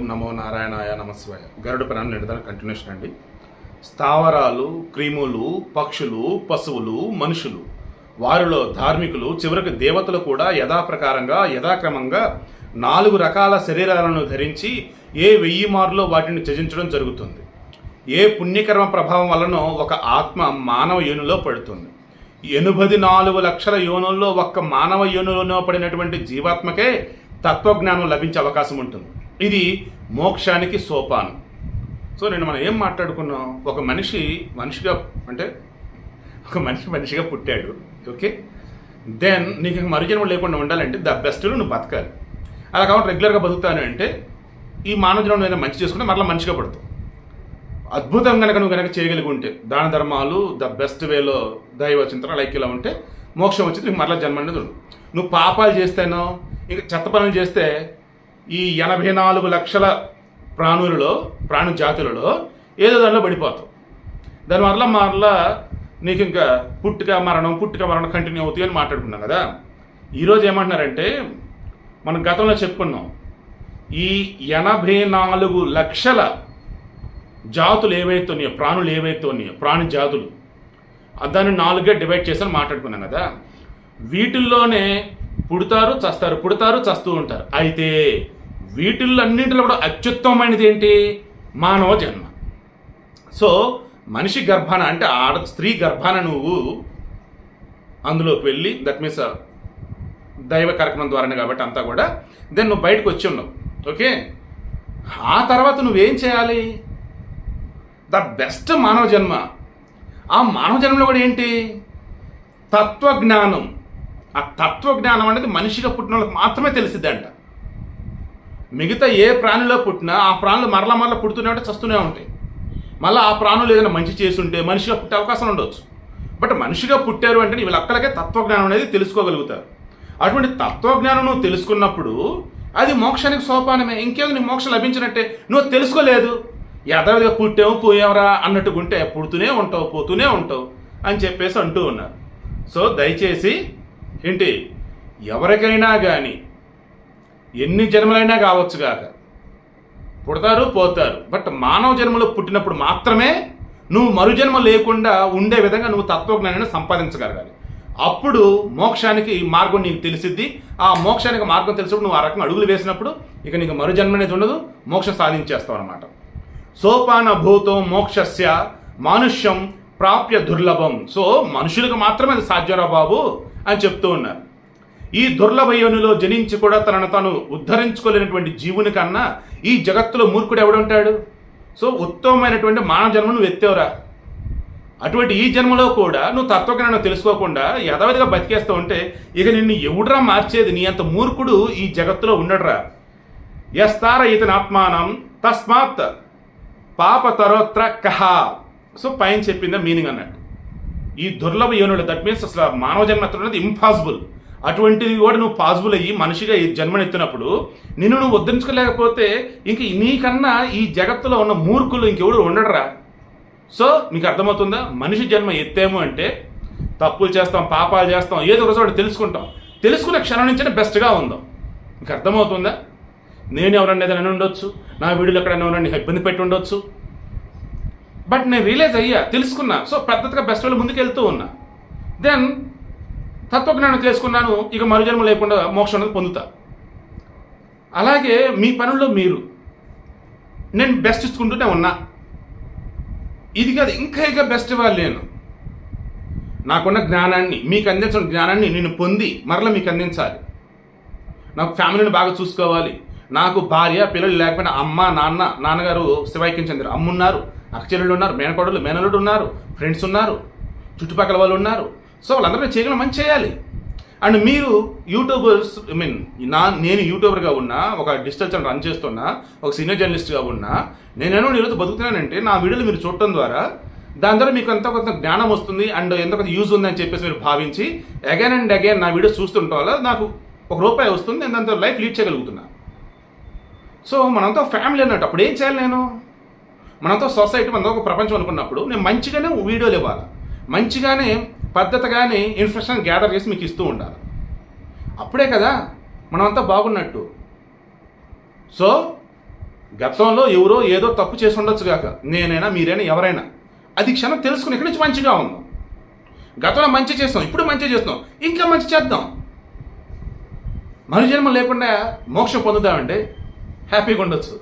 ఓం నమో నారాయణాయ నమస్వాయ. గరుడ ప్రాణం నిడదన కంటిన్యూషన్ అండి. స్థావరాలు క్రిములు పక్షులు పశువులు మనుషులు. వారిలో ధార్మికులు చివరికి దేవతలు కూడా యథాప్రకారంగా యథాక్రమంగా నాలుగు రకాల శరీరాలను ధరించి ఏ వెయ్యి మారులో వాటిని త్యజించడం జరుగుతుంది. ఏ పుణ్యకర్మ ప్రభావం వలనో ఒక ఆత్మ మానవ యోనిలో పడుతుంది. ఎనుభది నాలుగు లక్షల యోనుల్లో ఒక్క మానవ యోనులోనో పడినటువంటి జీవాత్మకే తత్వజ్ఞానం లభించే అవకాశం ఉంటుంది. ఇది మోక్షానికి సోపానం. సో నేను మనం ఏం మాట్లాడుకున్నాం? ఒక మనిషి మనిషిగా అంటే ఒక మనిషి మనిషిగా పుట్టాడు ఓకే? దెన్ నీకు ఇంక మరుజన్మ లేకుండా ఉండాలంటే ద బెస్ట్లో నువ్వు బతకాలి. అలా కాబట్టి రెగ్యులర్గా బతుకుతాను అంటే ఈ మానవ జన్మను ఏదైనా మంచి చేసుకుంటే మరలా మనిషిగా పడుతావు. అద్భుతం కనుక నువ్వు కనుక చేయగలిగి ఉంటే దాన ధర్మాలు ద బెస్ట్ వేలో దైవ చింతన లైక్ ఇలా ఉంటే మోక్షం వచ్చింది నీకు మరలా జన్మ అనేది నువ్వు పాపాలు చేస్తేనో ఇంకా చెత్త పనులు చేస్తే ఈ ఎనభై నాలుగు లక్షల ప్రాణులలో ప్రాణు జాతులలో ఏదో దానిలో పడిపోతాం. దాని వల్ల మరలా నీకు ఇంకా పుట్టుక మరణం పుట్టుక మరణం కంటిన్యూ అవుతాయి అని మాట్లాడుకున్నాం కదా. ఈరోజు ఏమంటున్నారంటే మనం గతంలో చెప్పుకున్నాం ఈ ఎనభై నాలుగు లక్షల జాతులు ఏవైతే ఉన్నాయో ప్రాణులు ఏవైతే ఉన్నాయో ప్రాణి జాతులు దాన్ని నాలుగుగా డివైడ్ చేసి మాట్లాడుకున్నాం కదా. వీటిల్లోనే పుడతారు చస్తారు పుడతారు చస్తూ ఉంటారు. అయితే వీటిల్లన్నింటిలో కూడా అత్యుత్తమమైనది ఏంటి? మానవ జన్మ. సో మనిషి గర్భాన అంటే ఆడ స్త్రీ గర్భాన నువ్వు అందులోకి వెళ్ళి దట్ మీన్స్ uh, దైవ కార్యక్రమం ద్వారానే కాబట్టి అంతా కూడా దెన్ నువ్వు బయటకు వచ్చి ఉన్నావు. ఓకే? ఆ తర్వాత నువ్వేం చేయాలి? ద బెస్ట్ మానవ జన్మ. ఆ మానవ జన్మలో కూడా ఏంటి? తత్వజ్ఞానం. ఆ తత్వజ్ఞానం అనేది మనిషిగా పుట్టిన వాళ్ళకి మాత్రమే తెలిసిద్దంట. మిగతా ఏ ప్రాణిలో పుట్టినా ఆ ప్రాణులు మరల మరల పుడుతూనే ఉంటే చస్తూనే ఉంటాయి. మళ్ళీ ఆ ప్రాణులు ఏదైనా మంచి చేస్తుంటే మనిషిగా పుట్టే అవకాశం ఉండవచ్చు బట్ మనిషిగా పుట్టారు అంటే వీళ్ళక్కలకే తత్వజ్ఞానం అనేది తెలుసుకోగలుగుతారు. అటువంటి తత్వజ్ఞానం నువ్వు తెలుసుకున్నప్పుడు అది మోక్షానికి సోపానమే. ఇంకేదో నీ మోక్షం లభించినట్టే? నువ్వు తెలుసుకోలేదు. యథావిధిగా పుట్టావు పోయావరా అన్నట్టుకుంటే పుడుతూనే ఉంటావు పోతూనే ఉంటావు అని చెప్పేసి అంటూ ఉన్నారు. సో దయచేసి ఏంటి? ఎవరికైనా కానీ ఎన్ని జన్మలైనా కావచ్చు కాక పుడతారు పోతారు. బట్ మానవ జన్మలో పుట్టినప్పుడు మాత్రమే నువ్వు మరుజన్మ లేకుండా ఉండే విధంగా నువ్వు తత్వజ్ఞానాన్ని సంపాదించగలగాలి. అప్పుడు మోక్షానికి మార్గం నీకు తెలిసిద్ది. ఆ మోక్షానికి మార్గం తెలిసినప్పుడు నువ్వు ఆ రకంగా అడుగులు వేసినప్పుడు ఇక నీకు మరుజన్మ అనేది ఉండదు మోక్షం సాధించేస్తావు అనమాట సోపాన భూతం మోక్షస్య మానుష్యం ప్రాప్య దుర్లభం. సో మనుషులకు మాత్రమే అది సాధ్యరా బాబు? అని చెప్తూ ఉన్నారు. ఈ దుర్లభ యోనిలో జనించి కూడా తనను తాను ఉద్ధరించుకోలేనటువంటి జీవుని కన్నా ఈ జగత్తులో మూర్ఖుడు ఎవడుంటాడు? సో ఉత్తమమైనటువంటి మానవ జన్మను నువ్వు ఎత్తేవరా? అటువంటి ఈ జన్మలో కూడా నువ్వు తత్వజ్ఞానం తెలుసుకోకుండా యథావిధిగా బతికేస్తూ ఉంటే ఇక నిన్ను ఎవడరా మార్చేది? నీ అంత మూర్ఖుడు ఈ జగత్తులో ఉండడురా? ఎస్తార ఇతని ఆత్మానం తస్మాత్ పాపతరోత్ర కహ. సో పైన చెప్పిందా మీనింగ్ అన్నట్టు. ఈ దుర్లభ యోనులు దట్ మీన్స్ అసలు మానవ జన్మ ఎత్తడం అనేది ఇంపాసిబుల్ అటువంటిది కూడా నువ్వు పాసిబుల్ అయ్యి మనిషిగా ఈ జన్మనెత్తినప్పుడు నిన్ను నువ్వు ఉద్ధరించుకోలేకపోతే ఇంక నీకన్నా ఈ జగత్తులో ఉన్న మూర్ఖులు ఇంకెవడు ఉండడరా? సో మీకు అర్థమవుతుందా? మనిషి జన్మ ఎత్తేము అంటే తప్పులు చేస్తాం పాపాలు చేస్తాం ఏదో ఒక ఒకటి తెలుసుకుంటాం. తెలుసుకునే క్షణం నుంచే బెస్ట్గా ఉందాం. మీకు అర్థమవుతుందా? నేను ఎవరన్నా ఏదైనా ఉండొచ్చు. నా వీడియోలో ఎక్కడైనా ఎవరన్నా ఇబ్బంది పెట్టి ఉండొచ్చు. బట్ నేను రియలైజ్ అయ్యా తెలుసుకున్నా. సో పద్ధతిగా బెస్ట్ వాళ్ళు ముందుకు వెళ్తూ ఉన్నా. దెన్ తత్వజ్ఞానం తెలుసుకున్నాను ఇక మరుజన్మ లేకుండా మోక్షం అనేది పొందుతా. అలాగే మీ పనుల్లో మీరు. నేను బెస్ట్ ఇచ్చుకుంటూనే ఉన్నా. ఇది కాదు ఇంకా ఇంకా బెస్ట్ ఇవ్వాలి నేను. నాకున్న జ్ఞానాన్ని మీకు అందించిన జ్ఞానాన్ని నేను పొంది మరలా మీకు అందించాలి. నాకు ఫ్యామిలీని బాగా చూసుకోవాలి. నాకు భార్య పిల్లలు లేకపోయినా అమ్మ నాన్న నాన్నగారు శివాయికి చెందిన అమ్మున్నారు. అక్కచెల్లెళ్ళు ఉన్నారు మేనకోడలు మేనలుడు ఉన్నారు ఫ్రెండ్స్ ఉన్నారు చుట్టుపక్కల వాళ్ళు ఉన్నారు. సో వాళ్ళందరూ చేయగలం మంచి చేయాలి. అండ్ మీరు యూట్యూబర్స్ ఐ మీన్ నా నేను యూట్యూబర్గా ఉన్నా ఒక డిజిటల్ ఛానల్ రన్ చేస్తున్నా ఒక సీనియర్ జర్నలిస్ట్గా ఉన్నా నేనేమో ఈరోజు బతుకుతున్నానంటే నా వీడియోలు మీరు చూడటం ద్వారా దాని ద్వారా మీకు అంత కొంత జ్ఞానం వస్తుంది అండ్ ఎంత కొంత యూజ్ ఉందని చెప్పేసి మీరు భావించి అగైన్ అండ్ అగైన్ నా వీడియోస్ చూస్తుండటం వల్ల నాకు ఒక రూపాయి వస్తుంది నేను దాంతో లైఫ్ లీడ్ చేయగలుగుతున్నా. సో మనంతా ఫ్యామిలీ అన్నట్టు అప్పుడు ఏం చేయాలి నేను? మనంతో సొసైటీ మనతో ఒక ప్రపంచం అనుకున్నప్పుడు నేను మంచిగానే వీడియోలు ఇవ్వాలి. మంచిగానే పద్ధతిగానే ఇన్ఫర్మేషన్ గ్యాదర్ చేసి మీకు ఇస్తూ ఉండాలి. అప్పుడే కదా మనమంతా బాగున్నట్టు. సో గతంలో ఎవరో ఏదో తప్పు చేసి ఉండొచ్చు కాక నేనైనా మీరైనా ఎవరైనా. అది క్షణం తెలుసుకుని ఇక్కడి నుంచి మంచిగా ఉందాం గతంలో మంచి చేస్తాం ఇప్పుడు మంచి చేస్తాం ఇంకా మంచి చేద్దాం. మరుజన్మ లేకుండా మోక్షం పొందుతామంటే హ్యాపీగా ఉండొచ్చు.